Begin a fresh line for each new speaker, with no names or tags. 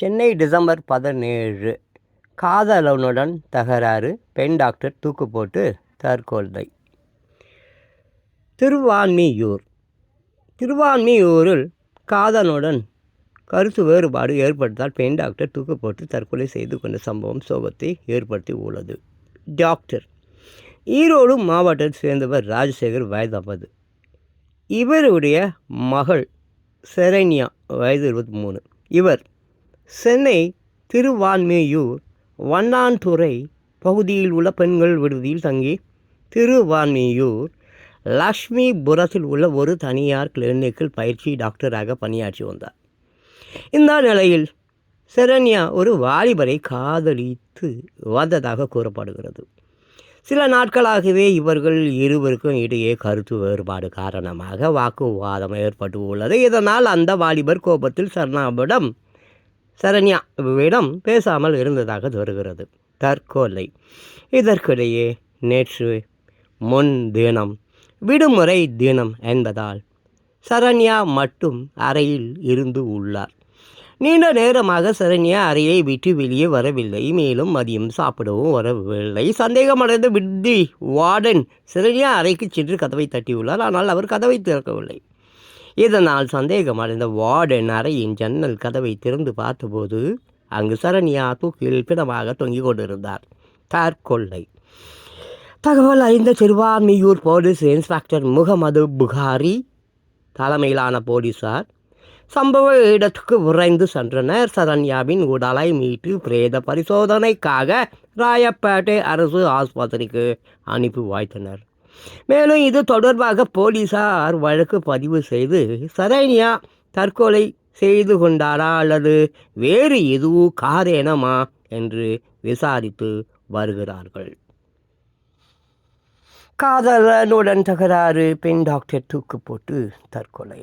Chennai December பதினேழு. காதலனுடன் தகராறு பெண் டாக்டர் தூக்கு போட்டு தற்கொலை. திருவான்மியூர். திருவான்மியூரில் காதலனுடன் கருத்து வேறுபாடு ஏற்பட்டால் பெண் டாக்டர் தூக்கு போட்டு தற்கொலை செய்து கொண்ட சம்பவம் சோகத்தை ஏற்படுத்தி உள்ளது. டாக்டர். ஈரோடு மாவட்டத்தை சேர்ந்தவர் ராஜசேகர் வயது இவருடைய மகள் செரண்யா வயது இருபத்தி மூணு. இவர் சென்னை திருவான்மியூர் வண்ணான்துறை பகுதியில் உள்ள பெண்கள் விடுதியில் தங்கி திருவான்மியூர் லக்ஷ்மிபுரத்தில் உள்ள ஒரு தனியார் கிளினிக்கில் பயிற்சி டாக்டராக பணியாற்றி வந்தார். இந்த நிலையில் சரண்யா ஒரு வாலிபரை காதலித்து வந்ததாக கூறப்படுகிறது. சில நாட்களாகவே இவர்கள் இருவருக்கும் இடையே கருத்து வேறுபாடு காரணமாக வாக்குவாதம் ஏற்பட்டு உள்ளது இதனால் அந்த வாலிபர் கோபத்தில் சரணாவிடம் சரண்யா இவ்விடம் பேசாமல் இருந்ததாக தருகிறது தற்கொலை. இதற்கிடையே நேற்று முன் தினம் விடுமுறை தினம் என்பதால் சரண்யா மட்டும் அறையில் இருந்து உள்ளார். நீண்ட நேரமாக சரண்யா அறையை விட்டு வெளியே வரவில்லை. மேலும் மதியம் சாப்பிடவும் வரவில்லை. சந்தேகமடைந்த விட்டி வார்டன் சரண்யா அறைக்கு சென்று கதவை தட்டியுள்ளார். ஆனால் அவர் கதவை திறக்கவில்லை. இதனால் சந்தேகமடைந்த வார்டன் அறையின் ஜன்னல் கதவை திறந்து பார்த்தபோது அங்கு சரண்யா தூக்கில் பிணமாக தொங்கிக் கொண்டிருந்தார். தற்கொள்ளை தகவல் அறிந்த திருவான்மியூர் போலீஸ் இன்ஸ்பெக்டர் முகமது புகாரி தலைமையிலான போலீசார் சம்பவ இடத்துக்கு விரைந்து சென்றனர். சரண்யாவின் உடலை மீட்டு பிரேத பரிசோதனைக்காக ராயப்பேட்டை அரசு ஆஸ்பத்திரிக்கு அனுப்பி வாய்த்தனர் மேலும் இது தொடர்பாக போலீசார் வழக்கு பதிவு செய்து சரண்யா தற்கொலை செய்து கொண்டாரா அல்லது வேறு எதுவும் காரணமா என்று விசாரித்து வருகிறார்கள். காதலனுடன் தகராறு பெண் டாக்டர் தூக்கு போட்டு தற்கொலை.